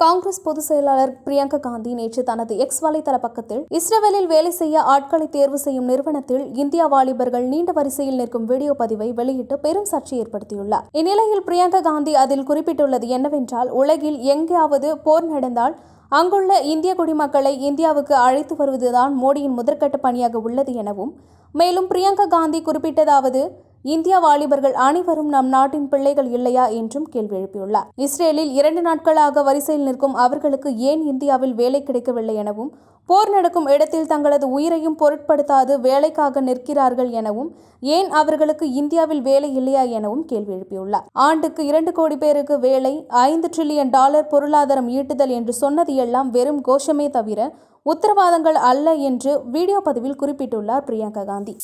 காங்கிரஸ் பொதுச் செயலாளர் பிரியங்கா காந்தி நேற்று தனது எக்ஸ் வலைதள பக்கத்தில் இஸ்ரேலில் வேலை செய்ய ஆட்களை தேர்வு செய்யும் நிறுவனத்தில் இந்தியா வாலிபர்கள் நீண்ட வரிசையில் நிற்கும் வீடியோ பதிவை வெளியிட்டு பெரும் சர்ச்சை ஏற்படுத்தியுள்ளார். இந்நிலையில் பிரியங்கா காந்தி அதில் குறிப்பிட்டுள்ளது என்னவென்றால் உலகில் எங்கேயாவது போர் நடந்தால் அங்குள்ள இந்திய குடிமக்களை இந்தியாவுக்கு அழைத்து வருவதுதான் மோடியின் முதற்கட்ட பணியாக உள்ளது எனவும் மேலும் பிரியங்கா காந்தி குறிப்பிட்டதாவது இந்தியா வாலிபர்கள் அனைவரும் நம் நாட்டின் பிள்ளைகள் இல்லையா என்றும் கேள்வி எழுப்பியுள்ளார். இஸ்ரேலில் இரண்டு நாட்களாக வரிசையில் நிற்கும் அவர்களுக்கு ஏன் இந்தியாவில் வேலை கிடைக்கவில்லை எனவும் போர் நடக்கும் இடத்தில் தங்களது உயிரையும் பொருட்படுத்தாது வேலைக்காக நிற்கிறார்கள் எனவும் ஏன் அவர்களுக்கு இந்தியாவில் வேலை இல்லையா எனவும் கேள்வி எழுப்பியுள்ளார். ஆண்டுக்கு இரண்டு கோடி பேருக்கு வேலை ஐந்து ட்ரில்லியன் டாலர் பொருளாதாரம் ஈட்டுதல் என்று சொன்னது எல்லாம் வெறும் கோஷமே தவிர உத்தரவாதங்கள் அல்ல என்று வீடியோ பதிவில் குறிப்பிட்டுள்ளார் பிரியங்கா காந்தி.